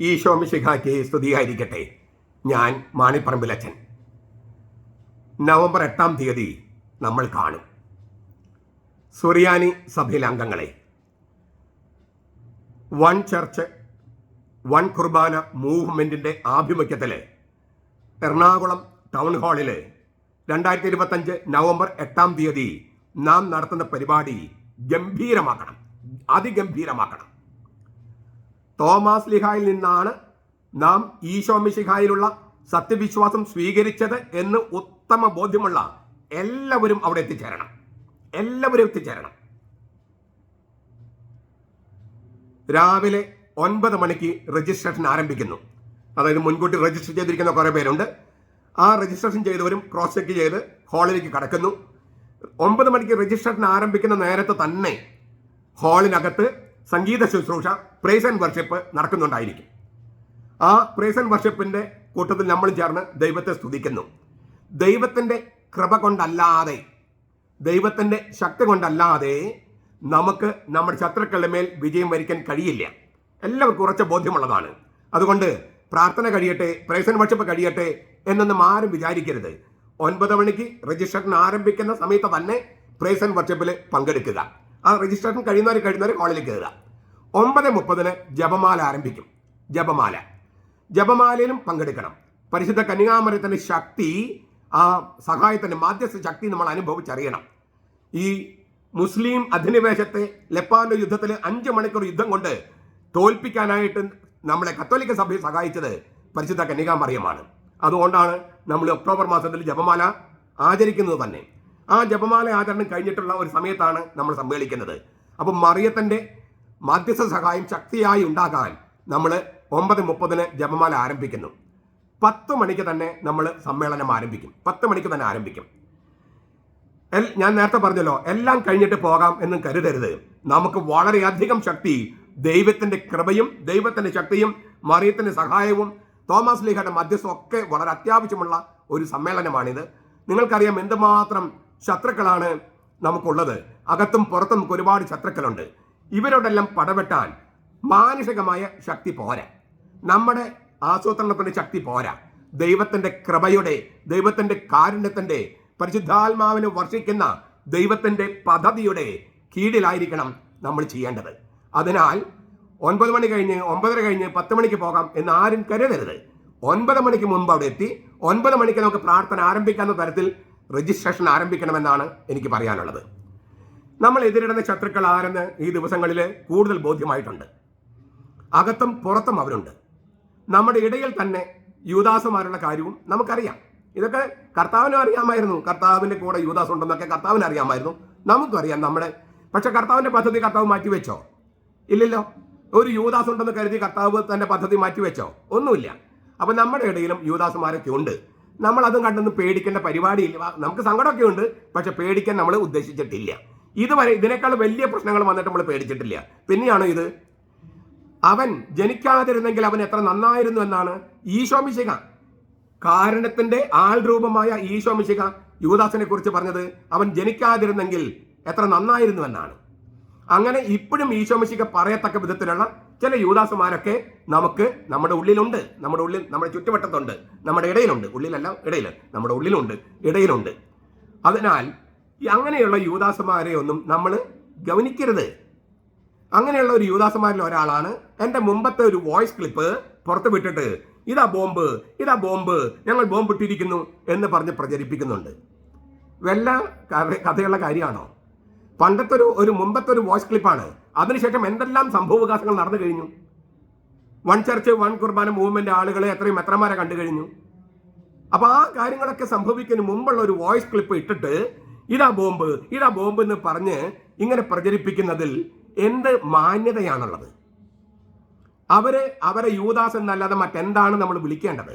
ഈശോമിശിഖായ്ക്ക് സ്തുതിയായിരിക്കട്ടെ. ഞാൻ മാണിപ്പറമ്പിലച്ചൻ നവംബർ എട്ടാം തീയതി നമ്മൾ കാണും. സുറിയാനി സഭയിലെ അംഗങ്ങളെ വൺ ചർച്ച് വൺ കുർബാന മൂവ്മെന്റിന്റെ ആഭിമുഖ്യത്തിൽ എറണാകുളം ടൗൺ ഹാളിൽ രണ്ടായിരത്തി ഇരുപത്തഞ്ച് നവംബർ എട്ടാം തീയതി നാം നടത്തുന്ന പരിപാടി ഗംഭീരമാക്കണം. അതിഗംഭീരമാക്കണം. തോമാസ് ലിഹായിൽ നിന്നാണ് നാം ഈശോമിശിഹായിലുള്ള സത്യവിശ്വാസം സ്വീകരിച്ചത് എന്ന് ഉത്തമ ബോധ്യമുള്ള എല്ലാവരും അവിടെ എത്തിച്ചേരണം. എല്ലാവരും എത്തിച്ചേരണം. രാവിലെ ഒൻപത് മണിക്ക് രജിസ്ട്രേഷൻ ആരംഭിക്കുന്നു. അതായത് മുൻകൂട്ടി രജിസ്റ്റർ ചെയ്തിരിക്കുന്ന കുറേ പേരുണ്ട്. ആ രജിസ്ട്രേഷൻ ചെയ്തവരും ക്രോസ് ചെക്ക് ചെയ്ത് ഹാളിലേക്ക് കടക്കുന്നു. ഒമ്പത് മണിക്ക് രജിസ്ട്രേഷൻ ആരംഭിക്കുന്ന നേരത്തെ തന്നെ ഹാളിനകത്ത് സംഗീത ശുശ്രൂഷ പ്രേസൻ വർഷിപ്പ് നടക്കുന്നുണ്ടായിരിക്കും. ആ പ്രേസൻ ആൻഡ് വർഷിപ്പിന്റെ കൂട്ടത്തിൽ നമ്മൾ ചേർന്ന് ദൈവത്തെ സ്തുതിക്കുന്നു. ദൈവത്തിന്റെ കൃപ കൊണ്ടല്ലാതെ ദൈവത്തിന്റെ ശക്തി കൊണ്ടല്ലാതെ നമുക്ക് നമ്മുടെ ശത്രുക്കളുടെ മേൽ വിജയം വരിക്കാൻ കഴിയില്ല. എല്ലാവർക്കും ഉറച്ച ബോധ്യമുള്ളതാണ്. അതുകൊണ്ട് പ്രാർത്ഥന കഴിയട്ടെ പ്രേസൻ വർഷിപ്പ് കഴിയട്ടെ എന്നൊന്നും ആരും വിചാരിക്കരുത്. ഒൻപത് മണിക്ക് രജിസ്ട്രേഷൻ ആരംഭിക്കുന്ന സമയത്ത് തന്നെ പ്രേസൻ വർഷിപ്പിൽ പങ്കെടുക്കുക. ആ രജിസ്ട്രേഷൻ കഴിയുന്നവർ കഴിയുന്നവർ ഹാളിൽ കയറുക ഒമ്പത് മുപ്പതിന് ജപമാല ആരംഭിക്കും. ജപമാല. ജപമാലയിലും പങ്കെടുക്കണം. പരിശുദ്ധ കന്യാമരത്തിന്റെ ശക്തി ആ സഹായത്തിന്റെ മാധ്യസ്ഥ ശക്തി നമ്മൾ അനുഭവിച്ചറിയണം. ഈ മുസ്ലിം അധിനിവേശത്തെ ലെപ്പാന്റെ യുദ്ധത്തിൽ അഞ്ച് മണിക്കൂർ യുദ്ധം കൊണ്ട് തോൽപ്പിക്കാനായിട്ട് നമ്മളെ കത്തോലിക്ക സഭയെ സഹായിച്ചത് പരിശുദ്ധ കന്യകാമറിയമാണ് അതുകൊണ്ടാണ് നമ്മൾ ഒക്ടോബർ മാസത്തിൽ ജപമാല ആചരിക്കുന്നത് തന്നെ. ആ ജപമാല ആചരണം കഴിഞ്ഞിട്ടുള്ള ഒരു സമയത്താണ് നമ്മൾ സമ്മേളിക്കുന്നത്. അപ്പം മറിയത്തിന്റെ മധ്യസ്ഥ സഹായം ശക്തിയായി ഉണ്ടാകാൻ നമ്മൾ ഒമ്പത് മുപ്പതിന് ജപമാല ആരംഭിക്കുന്നു. പത്ത് മണിക്ക് തന്നെ നമ്മൾ സമ്മേളനം ആരംഭിക്കും. പത്ത് മണിക്ക് തന്നെ ആരംഭിക്കും. ഞാൻ നേരത്തെ പറഞ്ഞല്ലോ എല്ലാം കഴിഞ്ഞിട്ട് പോകാം എന്ന് കരുതരുത്. നമുക്ക് വളരെയധികം ശക്തി ദൈവത്തിന്റെ കൃപയും ദൈവത്തിന്റെ ശക്തിയും മറിയത്തിന്റെ സഹായവും തോമസ് ലീഹയുടെ മധ്യസ്ഥം ഒക്കെ വളരെ അത്യാവശ്യമുള്ള ഒരു സമ്മേളനമാണിത്. നിങ്ങൾക്കറിയാം എന്തുമാത്രം ശത്രുക്കളാണ് നമുക്കുള്ളത്. അകത്തും പുറത്തും നമുക്ക് ഒരുപാട് ശത്രുക്കളുണ്ട്. ഇവരോടെല്ലാം പടവെട്ടാൻ മാനുഷികമായ ശക്തി പോരാ. നമ്മുടെ ആസൂത്രണത്തിന്റെ ശക്തി പോരാ. ദൈവത്തിന്റെ കൃപയുടെ ദൈവത്തിന്റെ കാരുണ്യത്തിന്റെ പരിശുദ്ധാത്മാവിന് വർഷിക്കുന്ന ദൈവത്തിന്റെ പദ്ധതിയുടെ കീഴിലായിരിക്കണം നമ്മൾ ചെയ്യേണ്ടത്. അതിനാൽ ഒൻപത് മണി കഴിഞ്ഞ് ഒമ്പതര കഴിഞ്ഞ് പത്ത് മണിക്ക് പോകാം എന്ന് ആരും കരുതരുത്. ഒൻപത് മണിക്ക് മുമ്പ് അവിടെ എത്തി ഒൻപത് മണിക്ക് നമുക്ക് പ്രാർത്ഥന ആരംഭിക്കാവുന്ന തരത്തിൽ രജിസ്ട്രേഷൻ ആരംഭിക്കണമെന്നാണ് എനിക്ക് പറയാനുള്ളത്. നമ്മൾ എതിരിടുന്ന ശത്രുക്കൾ ആരെന്ന് ഈ ദിവസങ്ങളിൽ കൂടുതൽ ബോധ്യമായിട്ടുണ്ട്. അകത്തും പുറത്തും അവരുണ്ട്. നമ്മുടെ ഇടയിൽ തന്നെ യൂദാസുമാരുടെ കാര്യവും നമുക്കറിയാം. ഇതൊക്കെ കർത്താവിനും അറിയാമായിരുന്നു. കർത്താവിന്റെ കൂടെ യൂദാസ് ഉണ്ടെന്നൊക്കെ കർത്താവിന് അറിയാമായിരുന്നു. നമുക്കറിയാം നമ്മുടെ പക്ഷെ കർത്താവിന്റെ പദ്ധതി കർത്താവ് മാറ്റിവെച്ചോ? ഇല്ലല്ലോ. ഒരു യൂദാസ് ഉണ്ടെന്ന് കരുതി കർത്താവ് തന്റെ പദ്ധതി മാറ്റിവെച്ചോ? ഒന്നുമില്ല. അപ്പൊ നമ്മുടെ ഇടയിലും യൂദാസുമാരൊക്കെ ഉണ്ട്. നമ്മൾ അതും കണ്ടൊന്നും പേടിക്കേണ്ട പരിപാടിയില്ല. നമുക്ക് സങ്കടമൊക്കെ ഉണ്ട് പക്ഷെ പേടിക്കാൻ നമ്മൾ ഉദ്ദേശിച്ചിട്ടില്ല. ഇതുവരെ ഇതിനേക്കാൾ വലിയ പ്രശ്നങ്ങൾ വന്നിട്ട് നമ്മൾ പേടിച്ചിട്ടില്ല. പിന്നെയാണോ ഇത്? അവൻ ജനിക്കാതിരുന്നെങ്കിൽ അവൻ എത്ര നന്നായിരുന്നു എന്നാണ് ഈശോമിശിക കാരണത്തിന്റെ ആൾ രൂപമായ ഈശോമിശിക യുവദാസിനെ കുറിച്ച് പറഞ്ഞത് അവൻ ജനിക്കാതിരുന്നെങ്കിൽ എത്ര നന്നായിരുന്നു എന്നാണ്. അങ്ങനെ ഇപ്പോഴും ഈശോമിശിക പറയത്തക്ക വിധത്തിലുള്ള ചില യൂദാസുമാരൊക്കെ നമുക്ക് നമ്മുടെ ഉള്ളിലുണ്ട്. നമ്മുടെ ഉള്ളിൽ നമ്മുടെ ചുറ്റുവട്ടത്തുണ്ട്. നമ്മുടെ ഇടയിലുണ്ട്. ഉള്ളിലല്ല ഇടയിൽ നമ്മുടെ ഉള്ളിലുണ്ട് ഇടയിലുണ്ട്. അതിനാൽ അങ്ങനെയുള്ള യൂദാസുമാരെ ഒന്നും നമ്മൾ ഗവനിക്കരുത് അങ്ങനെയുള്ള ഒരു യൂദാസുമാരിൽ ഒരാളാണ് എന്റെ മുമ്പത്തെ ഒരു വോയിസ് ക്ലിപ്പ് പുറത്തു വിട്ടിട്ട് ഇതാ ബോംബ് ഇതാ ബോംബ് ഞങ്ങൾ ബോംബ് ഇട്ടിരിക്കുന്നു എന്ന് പറഞ്ഞ് പ്രചരിപ്പിക്കുന്നുണ്ട്. വല്ല കഥ- കഥയുള്ള കാര്യമാണോ? പണ്ടത്തെ ഒരു ഒരു മുമ്പത്തെ ഒരു വോയിസ് ക്ലിപ്പാണ് അതിനുശേഷം എന്തെല്ലാം സംഭവവികാസങ്ങൾ നടന്നു കഴിഞ്ഞു? One church one Qurbana movement ആളുകളെ എത്രയും എത്രമാരെ കണ്ടു കഴിഞ്ഞു. അപ്പൊ ആ കാര്യങ്ങളൊക്കെ സംഭവിക്കുന്നതിന് മുമ്പുള്ള ഒരു വോയിസ് ക്ലിപ്പ് ഇട്ടിട്ട് ഇതാ ബോംബ് ഇതാ ബോംബ് എന്ന് പറഞ്ഞ് ഇങ്ങനെ പ്രചരിപ്പിക്കുന്നതിൽ എന്ത് മാന്യതയാണുള്ളത്? അവരെ അവരെ യൂദാസ് എന്നല്ലാതെ മറ്റെന്താണ് നമ്മൾ വിളിക്കേണ്ടത്?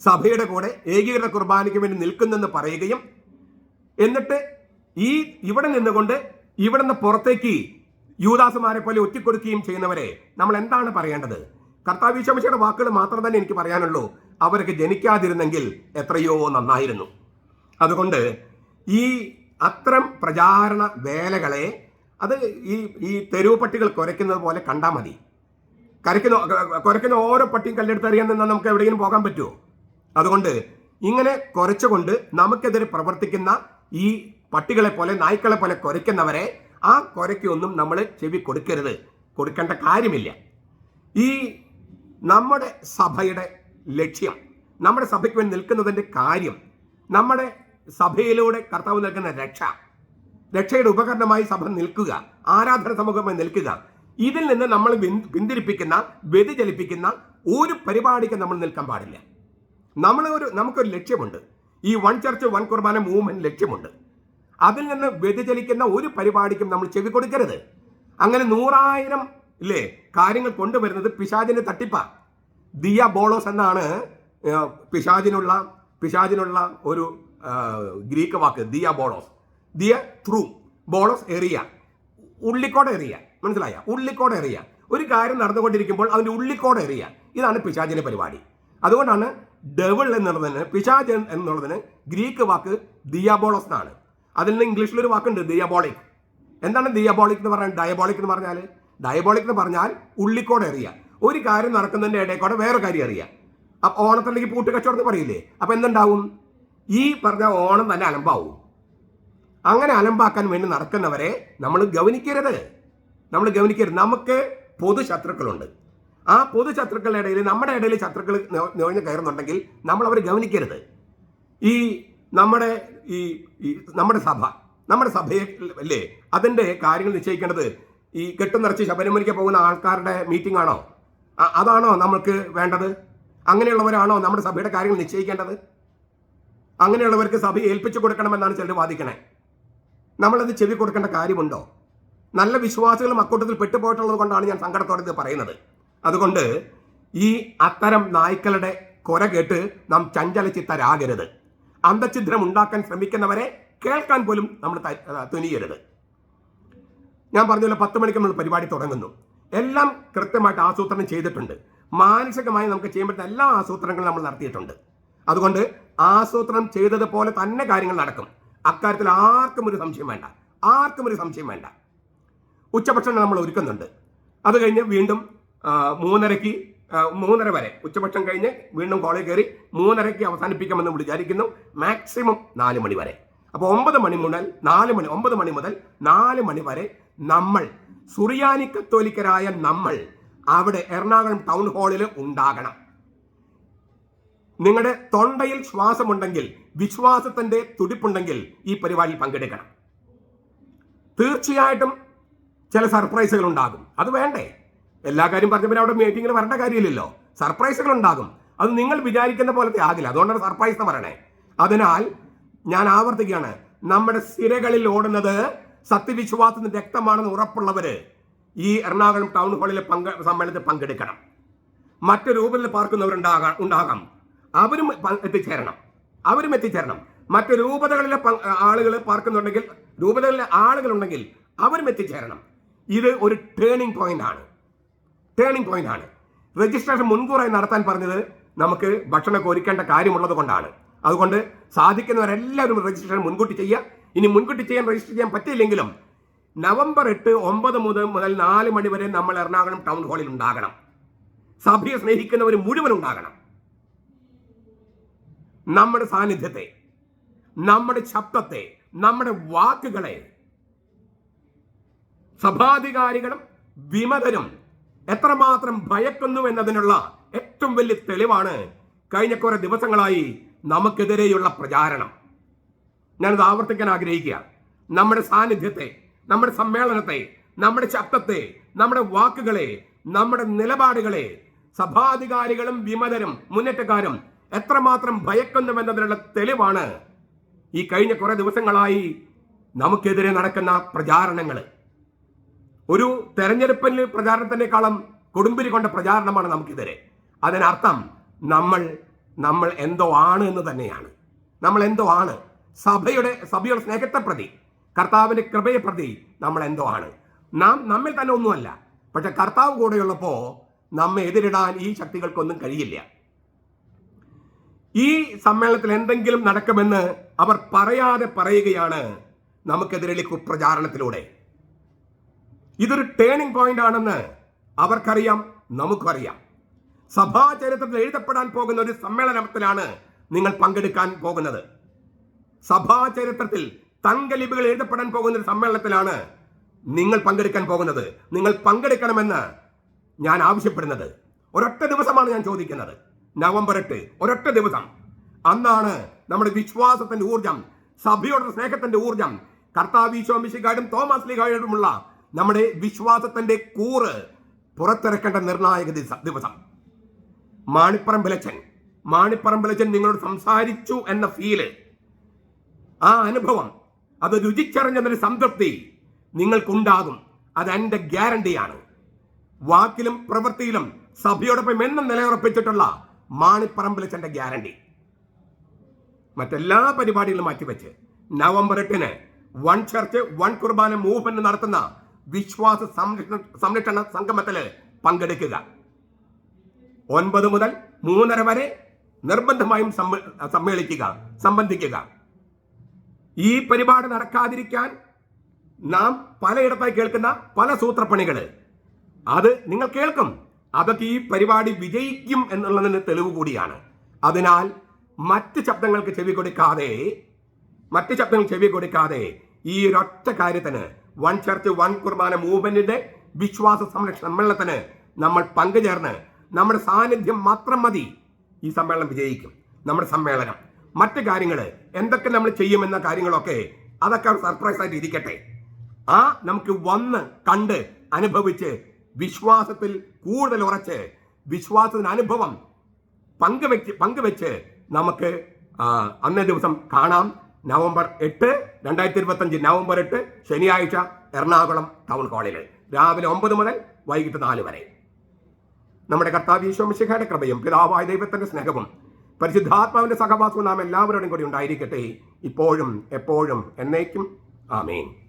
സഭയുടെ കൂടെ ഏകീകൃത കുർബാനയ്ക്ക് വേണ്ടി നിൽക്കുന്നെന്ന് പറയുകയും എന്നിട്ട് ഈ ഇവിടെ നിന്നുകൊണ്ട് ഇവിടെ നിന്ന് പുറത്തേക്ക് യൂദാസുമാരെ പോലെ ഒറ്റിക്കൊടുക്കുകയും ചെയ്യുന്നവരെ നമ്മൾ എന്താണ് പറയേണ്ടത്? കർത്താവീശോമിശയുടെ വാക്കുകൾ മാത്രം തന്നെ എനിക്ക് പറയാനുള്ളൂ. അവരൊക്കെ ജനിക്കാതിരുന്നെങ്കിൽ എത്രയോ നന്നായിരുന്നു. അതുകൊണ്ട് ഈ അത്തരം പ്രചാരണ വേലകളെ അത് ഈ ഈ തെരുവ് പട്ടികൾ കുരയ്ക്കുന്നത് പോലെ കണ്ടാൽ മതി. കരയ്ക്കുന്ന കുരയ്ക്കുന്ന ഓരോ പട്ടിയും കല്ലെടുത്ത് അറിയാൻ നിന്നാൽ നമുക്ക് എവിടെയെങ്കിലും പോകാൻ പറ്റുമോ? അതുകൊണ്ട് ഇങ്ങനെ കുറച്ചുകൊണ്ട് നമുക്കെതിരെ പ്രവർത്തിക്കുന്ന ഈ പട്ടികളെ പോലെ നായ്ക്കളെ പോലെ കുരയ്ക്കുന്നവരെ ആ കുരയ്ക്കൊന്നും നമ്മൾ ചെവി കൊടുക്കരുത്. കൊടുക്കേണ്ട കാര്യമില്ല. ഈ നമ്മുടെ സഭയുടെ ലക്ഷ്യം നമ്മുടെ സഭയ്ക്ക് വേണ്ടി നിൽക്കുന്നതിന്റെ കാര്യം നമ്മുടെ സഭയിലൂടെ കർത്താവ് നൽകുന്ന രക്ഷ രക്ഷയുടെ ഉപകരണമായി സഭ നിൽക്കുക ആരാധന സമൂഹമായി നിൽക്കുക ഇതിൽ നിന്ന് നമ്മൾ പിന്തിരിപ്പിക്കുന്ന വ്യതിചലിപ്പിക്കുന്ന ഒരു പരിപാടിക്ക് നമ്മൾ നിൽക്കാൻ പാടില്ല. നമ്മൾ ഒരു നമുക്കൊരു ലക്ഷ്യമുണ്ട്. ഈ one church one Qurbana movement ലക്ഷ്യമുണ്ട്. അതിൽ നിന്ന് വ്യതിചലിക്കുന്ന ഒരു പരിപാടിക്കും നമ്മൾ ചെവി കൊടുക്കരുത്. അങ്ങനെ നൂറായിരം ഇല്ലേ കാര്യങ്ങൾ കൊണ്ടുവരുന്നത് പിശാചിന്റെ തട്ടിപ്പ. ദിയ ബോളോസ് എന്നാണ് പിശാജിനുള്ള പിശാചിനുള്ള ഒരു ഗ്രീക്ക് വാക്ക് ദിയ ബോളോസ്. ദിയ ത്രൂ ബോളോസ് എറിയ. ഉള്ളിക്കോട് എറിയ മനസ്സിലായ? ഉള്ളിക്കോട് എറിയ. ഒരു കാര്യം നടന്നുകൊണ്ടിരിക്കുമ്പോൾ അതിന്റെ ഉള്ളിക്കോട് എറിയ. ഇതാണ് പിശാചിന്റെ പരിപാടി. അതുകൊണ്ടാണ് ഡെവിൾ എന്നുള്ളതിന് പിശാജ് എന്നുള്ളതിന് ഗ്രീക്ക് വാക്ക് ദിയാബോളസ് എന്നാണ്. അതിൽ നിന്ന് ഇംഗ്ലീഷിലൊരു വാക്കുണ്ട് ദിയബോളിക് എന്താണ് ദിയബോളിക് എന്ന് പറഞ്ഞാൽ? ഡയബോളിക് എന്ന് പറഞ്ഞാൽ ഡയബോളിക് എന്ന് പറഞ്ഞാൽ ഉള്ളിക്കോട് എറിയ ഒരു കാര്യം നടക്കുന്നതിന്റെ ഇടയിൽ കൂടെ വേറെ കാര്യം അറിയാം അപ്പോൾ ഓണത്തിലേക്ക് പൂട്ട് കച്ചവടം എന്ന് പറയില്ലേ? അപ്പോൾ എന്തുണ്ടാവും? ഈ പറഞ്ഞ ഓണം തന്നെ അലമ്പാവും. അങ്ങനെ അലമ്പാക്കാൻ വേണ്ടി നടക്കുന്നവരെ നമ്മൾ ഗവനിക്കരുത് നമ്മൾ ഗവനിക്കരുത് നമുക്ക് പൊതു ശത്രുക്കളുണ്ട്. ആ പൊതു ശത്രുക്കളുടെ ഇടയിൽ നമ്മുടെ ഇടയിൽ ശത്രുക്കൾ നിറഞ്ഞു കയറുന്നുണ്ടെങ്കിൽ നമ്മൾ അവരെ ഗവനിക്കരുത് ഈ നമ്മുടെ ഈ നമ്മുടെ സഭ നമ്മുടെ സഭയെ അല്ലേ? അതിന്റെ കാര്യങ്ങൾ നിശ്ചയിക്കേണ്ടത് ഈ കെട്ടു നിറച്ച് ശബരിമലയ്ക്ക് പോകുന്ന ആൾക്കാരുടെ മീറ്റിംഗ് ആണോ? അതാണോ നമുക്ക് വേണ്ടത്? അങ്ങനെയുള്ളവരാണോ നമ്മുടെ സഭയുടെ കാര്യങ്ങൾ നിശ്ചയിക്കേണ്ടത്? അങ്ങനെയുള്ളവർക്ക് സഭ ഏൽപ്പിച്ചു കൊടുക്കണമെന്നാണ് ചിലർ വാദിക്കണേ. നമ്മളത് ചെവി കൊടുക്കേണ്ട കാര്യമുണ്ടോ? നല്ല വിശ്വാസികളും അക്കൂട്ടത്തിൽ പെട്ടുപോയിട്ടുള്ളത് കൊണ്ടാണ് ഞാൻ സങ്കടത്തോടെ ഇത് പറയുന്നത്. അതുകൊണ്ട് ഈ അത്തരം നായ്ക്കളുടെ കൊര കേട്ട് നാം ചഞ്ചലചിത്തരാകരുത് അന്തഛിദ്രം ഉണ്ടാക്കാൻ ശ്രമിക്കുന്നവരെ കേൾക്കാൻ പോലും നമ്മൾ തുനിയരുത്. ഞാൻ പറഞ്ഞല്ലോ പത്ത് മണിക്ക് നമ്മൾ പരിപാടി തുടങ്ങുന്നു. എല്ലാം കൃത്യമായിട്ട് ആസൂത്രണം ചെയ്തിട്ടുണ്ട്. മാനസികമായി നമുക്ക് ചെയ്യാൻ പറ്റുന്ന എല്ലാ ആസൂത്രണങ്ങളും നമ്മൾ നടത്തിയിട്ടുണ്ട്. അതുകൊണ്ട് ആസൂത്രണം ചെയ്തതുപോലെ തന്നെ കാര്യങ്ങൾ നടക്കും. അക്കാര്യത്തിൽ ആർക്കും ഒരു സംശയം വേണ്ട. ആർക്കും ഒരു സംശയം വേണ്ട. ഉച്ചഭക്ഷണം നമ്മൾ ഒരുക്കുന്നുണ്ട്. അത് കഴിഞ്ഞ് വീണ്ടും മൂന്നരയ്ക്ക് മൂന്നര വരെ. ഉച്ചഭക്ഷണം കഴിഞ്ഞ് വീണ്ടും കോളേജ് കയറി മൂന്നരയ്ക്ക് അവസാനിപ്പിക്കാമെന്ന് വിചാരിക്കുന്നു. മാക്സിമം നാല് മണി വരെ. അപ്പോൾ ഒമ്പത് മണി മുതൽ നാല് മണി ഒമ്പത് മണി മുതൽ നാല് മണി വരെ നമ്മൾ സുറിയാനി കത്തോലിക്കരായ നമ്മൾ അവിടെ എറണാകുളം ടൗൺ ഹാളിൽ ഉണ്ടാകണം. നിങ്ങളുടെ തൊണ്ടയിൽ ശ്വാസമുണ്ടെങ്കിൽ വിശ്വാസത്തിന്റെ തുടിപ്പുണ്ടെങ്കിൽ ഈ പരിപാടിയിൽ പങ്കെടുക്കണം. തീർച്ചയായിട്ടും ചില സർപ്രൈസുകൾ ഉണ്ടാകും. അത് വേണ്ടേ? എല്ലാ കാര്യം പറഞ്ഞ പിന്നെ അവിടെ മീറ്റിങ്ങിൽ വരേണ്ട കാര്യമില്ലല്ലോ. സർപ്രൈസുകൾ ഉണ്ടാകും. അത് നിങ്ങൾ വിചാരിക്കുന്ന പോലത്തെ ആകില്ല. അതുകൊണ്ടാണ് സർപ്രൈസ് എന്ന് പറയണേ. അതിനാൽ ഞാൻ ആവർത്തിക്കുകയാണ്. നമ്മുടെ സിരകളിൽ ഓടുന്നത് സത്യവിശ്വാസത്തിന്റെ രക്തമാണെന്ന് ഉറപ്പുള്ളവര് ഈ എറണാകുളം ടൗൺ ഹാളിലെ പങ്ക് സമ്മേളനത്തിൽ പങ്കെടുക്കണം. മറ്റു രൂപത്തിൽ പാർക്കുന്നവരുണ്ടാകാം ഉണ്ടാകാം. അവരും എത്തിച്ചേരണം. അവരും എത്തിച്ചേരണം. മറ്റു രൂപതകളിലെ ആളുകൾ പാർക്കുന്നുണ്ടെങ്കിൽ രൂപതകളിലെ ആളുകളുണ്ടെങ്കിൽ അവരും എത്തിച്ചേരണം. ഇത് ഒരു ടേണിംഗ് പോയിന്റ് ആണ്. ടേണിംഗ് പോയിന്റ് ആണ്. രജിസ്ട്രേഷൻ മുൻകൂറായി നടത്താൻ പറഞ്ഞത് നമുക്ക് ഭക്ഷണമൊക്കെ ഒരുക്കേണ്ട കാര്യമുള്ളത് കൊണ്ടാണ്. അതുകൊണ്ട് സാധിക്കുന്നവരെല്ലാവരും രജിസ്ട്രേഷൻ മുൻകൂട്ടി ചെയ്യുക. ഇനി മുൻകൂട്ടി ചെയ്യാൻ രജിസ്റ്റർ ചെയ്യാൻ പറ്റിയില്ലെങ്കിലും നവംബർ എട്ട് ഒമ്പത് മുതൽ മുതൽ നാല് മണി വരെ നമ്മൾ എറണാകുളം ടൗൺ ഹാളിൽ ഉണ്ടാകണം. സഭയെ സ്നേഹിക്കുന്നവർ മുഴുവൻ ഉണ്ടാകണം. നമ്മുടെ സാന്നിധ്യത്തെ നമ്മുടെ ശബ്ദത്തെ നമ്മുടെ വാക്കുകളെ സഭാധികാരികളും വിമതരും എത്രമാത്രം ഭയക്കുന്നു എന്നതിനുള്ള ഏറ്റവും വലിയ തെളിവാണ് കഴിഞ്ഞ കുറെ ദിവസങ്ങളായി നമുക്കെതിരെയുള്ള പ്രചാരണം. ഞാനത് ആവർത്തിക്കാൻ ആഗ്രഹിക്കുക. നമ്മുടെ സാന്നിധ്യത്തെ നമ്മുടെ സമ്മേളനത്തെ നമ്മുടെ ശബ്ദത്തെ നമ്മുടെ വാക്കുകളെ നമ്മുടെ നിലപാടുകളെ സഭാധികാരികളും വിമതരും മുന്നേറ്റക്കാരും എത്രമാത്രം ഭയക്കുന്നുവെന്നതിനുള്ള തെളിവാണ് ഈ കഴിഞ്ഞ കുറെ ദിവസങ്ങളായി നമുക്കെതിരെ നടക്കുന്ന പ്രചാരണങ്ങൾ ഒരു തെരഞ്ഞെടുപ്പിൽ പ്രചാരണത്തിനേക്കാളും കൊടുമ്പിരി കൊണ്ട പ്രചാരണമാണ് നമുക്കിതിരെ. അതിനർത്ഥം നമ്മൾ നമ്മൾ എന്തോ ആണ് എന്ന് തന്നെയാണ്. നമ്മൾ എന്തോ ആണ്? സഭയുടെ സഭയുടെ സ്നേഹത്തെ പ്രതി കർത്താവിന്റെ കൃപയെ പ്രതി നമ്മൾ എന്തോ ആണ്. നാം നമ്മിൽ തന്നെ ഒന്നുമല്ല പക്ഷെ കർത്താവ് കൂടെയുള്ളപ്പോ നമ്മെ എതിരിടാൻ ഈ ശക്തികൾക്കൊന്നും കഴിയില്ല. ഈ സമ്മേളനത്തിൽ എന്തെങ്കിലും നടക്കുമെന്ന് അവർ പറയാതെ പറയുകയാണ് നമുക്കെതിരെ കുപ്രചാരണത്തിലൂടെ. ഇതൊരു ടേണിംഗ് പോയിന്റ് ആണെന്ന് അവർക്കറിയാം നമുക്കറിയാം. സഭാ ചരിത്രത്തിൽ എഴുതപ്പെടാൻ പോകുന്ന ഒരു സമ്മേളനത്തിലാണ് നിങ്ങൾ പങ്കെടുക്കാൻ പോകുന്നത്. സഭാ ചരിത്രത്തിൽ തങ്കലിപികൾ എഴുതപ്പെടാൻ പോകുന്ന ഒരു സമ്മേളനത്തിലാണ് നിങ്ങൾ പങ്കെടുക്കാൻ പോകുന്നത്. നിങ്ങൾ പങ്കെടുക്കണമെന്ന് ഞാൻ ആവശ്യപ്പെടുന്നത്. ഒരൊറ്റ ദിവസമാണ് ഞാൻ ചോദിക്കുന്നത്. നവംബർ എട്ട് ഒരൊറ്റ ദിവസം. അന്നാണ് നമ്മുടെ വിശ്വാസത്തിന്റെ ഊർജം സഭയോടുള്ള സ്നേഹത്തിന്റെ ഊർജം കർത്താവീശോമിശിക്കാരും തോമസ് ലീഗായോടുമുള്ള നമ്മുടെ വിശ്വാസത്തിന്റെ കൂറ് പുറത്തിറക്കേണ്ട നിർണായക ദിവസ- മാണിപ്പറമ്പിലച്ചൻ മാണിപ്പറമ്പിലച്ചൻ നിങ്ങളോട് സംസാരിച്ചു എന്ന ഫീൽ ആ അനുഭവം അത് രുചിച്ചറിഞ്ഞതിന് സംതൃപ്തി നിങ്ങൾക്കുണ്ടാകും. അത് എന്റെ ഗ്യാരണ്ടിയാണ് വാക്കിലും പ്രവൃത്തിയിലും സഭയോടൊപ്പം എന്നും നിലയുറപ്പിച്ചിട്ടുള്ള മാണിപ്പറമ്പിലച്ചന്റെ ഗ്യാരണ്ടി മറ്റെല്ലാ പരിപാടികളും മാറ്റിവെച്ച് നവംബർ എട്ടിന് one church one Qurbana movement നടത്തുന്ന വിശ്വാസ സംരക്ഷണ സംരക്ഷണ സംഗമത്തിൽ പങ്കെടുക്കുക. ഒൻപത് മുതൽ മൂന്നര വരെ നിർബന്ധമായും സമ്മേളിക്കുക സംബന്ധിക്കുക. ഈ പരിപാടി നടക്കാതിരിക്കാൻ നാം പലയിടത്തായി കേൾക്കുന്ന പല സൂത്രപ്പണികൾ അത് നിങ്ങൾ കേൾക്കും. അതൊക്കെ ഈ പരിപാടി വിജയിക്കും എന്നുള്ളതിന് തെളിവ് കൂടിയാണ്. അതിനാൽ മറ്റ് ശബ്ദങ്ങൾക്ക് ചെവി കൊടുക്കാതെ മറ്റ് ശബ്ദങ്ങൾ ചെവി കൊടുക്കാതെ ഈ ഒരൊറ്റ കാര്യത്തിന് വൺ ചർച്ച് വൺ കുർബാന മൂവ്മെന്റിന്റെ വിശ്വാസ സംരക്ഷണ സമ്മേളനത്തിന് നമ്മൾ പങ്കുചേർന്ന് നമ്മുടെ സാന്നിധ്യം മാത്രം മതി ഈ സമ്മേളനം വിജയിക്കും. നമ്മുടെ സമ്മേളനം. മറ്റു കാര്യങ്ങൾ എന്തൊക്കെ നമ്മൾ ചെയ്യുമെന്ന കാര്യങ്ങളൊക്കെ അതൊക്കെ സർപ്രൈസ് ആയിട്ട് ഇരിക്കട്ടെ. ആ നമുക്ക് വന്ന് കണ്ട് അനുഭവിച്ച് വിശ്വാസത്തിൽ കൂടുതൽ ഉറച്ച് വിശ്വാസത്തിന് അനുഭവം പങ്കുവെച്ച് പങ്കുവെച്ച് നമുക്ക് അന്നേ ദിവസം കാണാം. നവംബർ എട്ട് രണ്ടായിരത്തി ഇരുപത്തഞ്ച് നവംബർ എട്ട് ശനിയാഴ്ച എറണാകുളം ടൗൺ ഹാളിൽ രാവിലെ ഒമ്പത് മുതൽ വൈകിട്ട് നാല് വരെ. നമ്മുടെ കർത്താവ് ഈശോമിശിഖയുടെ കൃപയും പിതാവായ ദൈവത്തിന്റെ സ്നേഹവും പരിശുദ്ധാത്മാവിന്റെ സഹവാസവും നാം എല്ലാവരോടും കൂടി ഉണ്ടായിരിക്കട്ടെ. ഇപ്പോഴും എപ്പോഴും എന്നേക്കും. ആമേൻ.